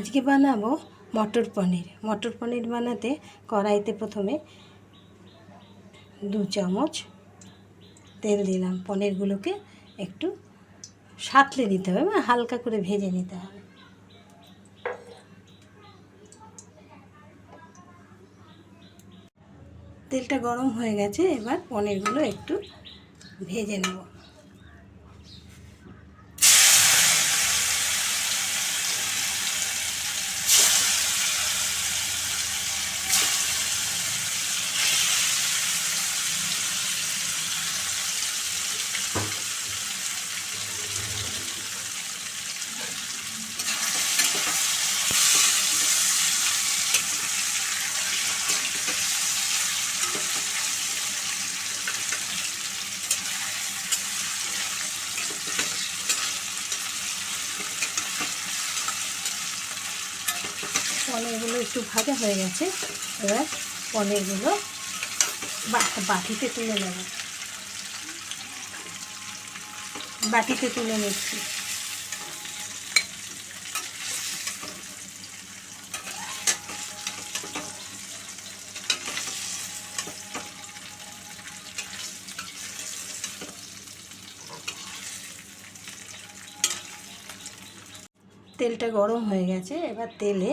আজকে বানাবো মটর পনির। মটর পনির বানাতে কড়াইতে প্রথমে দু চামচ তেল দিলাম। পনিরগুলোকে একটু সাঁতলে দিতে হবে মানে হালকা করে ভেজে নিতে হবে। তেলটা গরম হয়ে গেছে, এবার পনিরগুলো একটু ভেজে নেব। পনিরগুলো একটু ভাজা হয়ে গেছে। এবার পনিরগুলো বাটিতে তুলে নেব। বাটিতে তুলে নিচ্ছি। তেলটা গরম হয়ে গেছে। এবার তেলে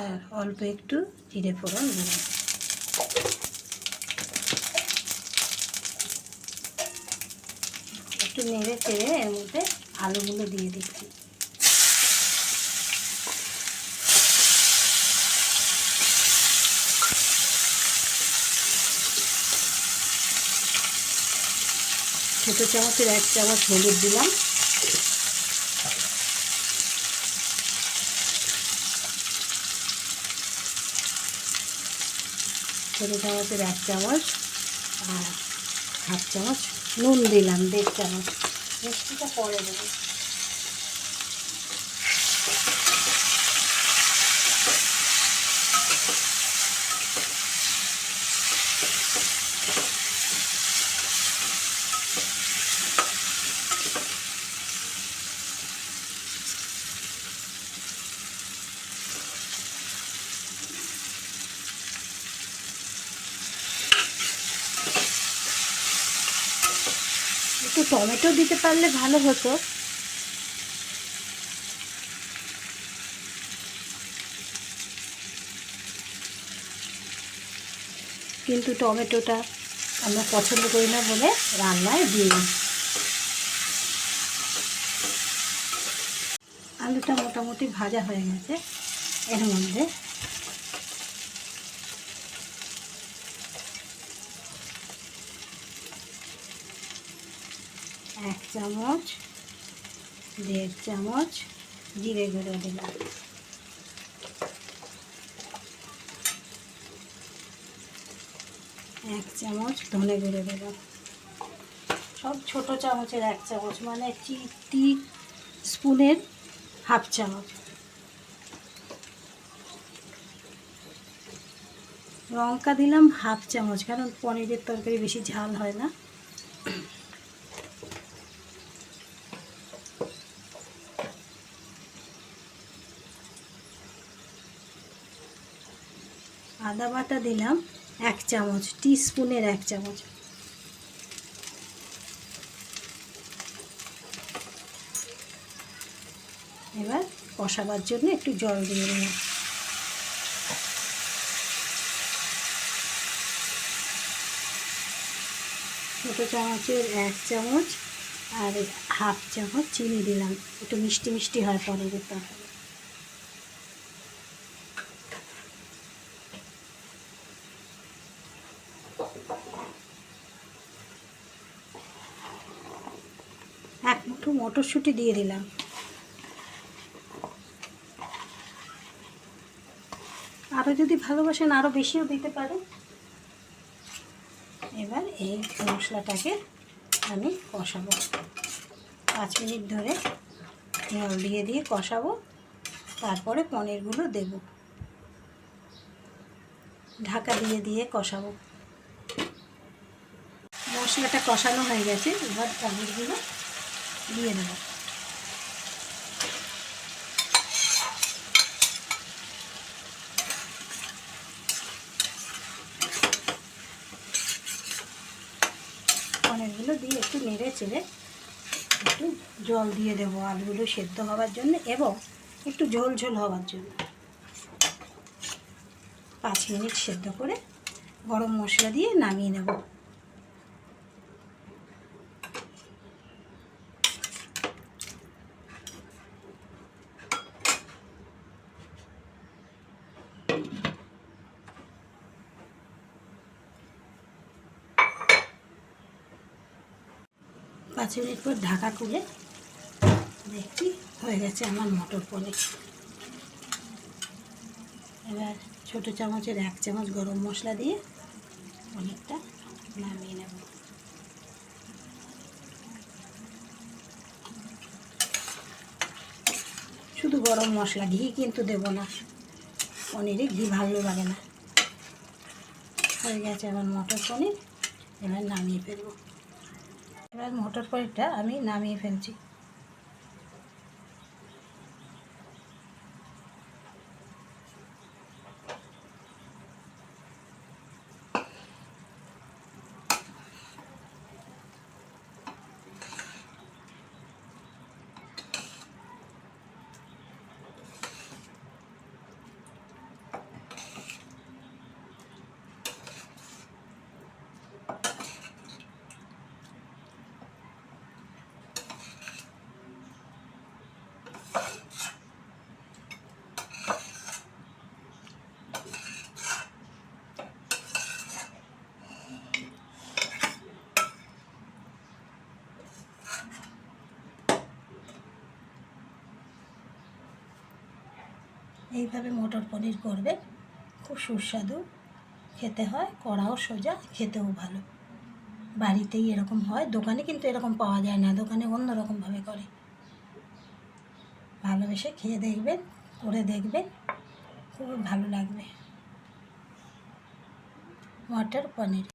আর অল্প একটু জিরে ফোড়ন দিলাম একটু নেড়ে চেড়ে এর মধ্যে আলুগুলো দিয়ে দিচ্ছি। ছোটো চামচের এক চামচ হলুদ দিলাম। ছোটো চামচের এক চামচ আর হাফ চামচ নুন দিলাম দেড় চামচ। মিষ্টিটা পরে দেবো একটু টমেটো দিতে পারলে ভালো হতো। কিন্তু টমেটোটা আমরা পছন্দ করি না বলে রান্নায় দিই আলুটা মোটামুটি ভাজা হয়ে গেছে। এর মধ্যে এক চামচ, দেড় চামচ জিরে গুঁড়ো দিলাম। এক চামচ ধনে গুঁড়ো দিলাম। সব ছোট চামচের এক চামচ মানে টি স্পুনের হাফ চামচ। লঙ্কা দিলাম হাফ চামচ, কারণ পনিরের তরকারি বেশি ঝাল হয় না। আদা বাটা দিলাম এক চামচ স্পুনের এক চামচ। এবার কষাবার জন্য একটু জল দিয়ে দিলাম। ছোটো চামচের এক চামচ আর হাফ চামচ চিনি দিলাম। একটু মিষ্টি মিষ্টি হয় পরে তরকারি এক মুঠো মটরশুঁটি দিয়ে দিলাম। আরও যদি ভালোবাসেন আরও বেশিও দিতে পারেন। এবার এই মশলাটাকে আমি কষাবো। পাঁচ মিনিট ধরে জল দিয়ে দিয়ে কষাবো। তারপরে পনিরগুলো দেব। ঢাকা দিয়ে দিয়ে কষাবো। মশলাটা কষানো হয়ে গেছে। এবার পনিরগুলো দিয়ে দেবো পনিরগুলো দিয়ে একটু নেড়ে চেড়ে একটু জল দিয়ে দেবো আলুগুলো সেদ্ধ হওয়ার জন্য এবং একটু ঝোল ঝোল হওয়ার জন্য। পাঁচ মিনিট সেদ্ধ করে গরম মশলা দিয়ে নামিয়ে নেব। পাঁচ মিনিট পর ঢাকা খুলে দেখছি হয়ে গেছে আমার মটর পনির। এবার ছোটো চামচের এক চামচ গরম মশলা দিয়ে পনিরটা নামিয়ে নেব। শুধু গরম মশলা ঘি কিন্তু দেব না, পনিরে ঘি ভালো লাগে না। হয়ে গেছে আমার মটর পনির, এবার নামিয়ে ফেলব। এবার মোটর পনিরটা আমি নামিয়ে ফেলছি। এইভাবে মটর পনির করবে। খুব সুস্বাদু। খেতে হয়, কড়াও সোজা, খেতেও ভালো। বাড়িতেই এরকম হয়, দোকানে কিন্তু এরকম পাওয়া যায় না, দোকানে অন্য রকমভাবে করে। ভালোবেসে খেয়ে দেখবেন করে দেখবেন খুব ভালো লাগবে। মটর পনির।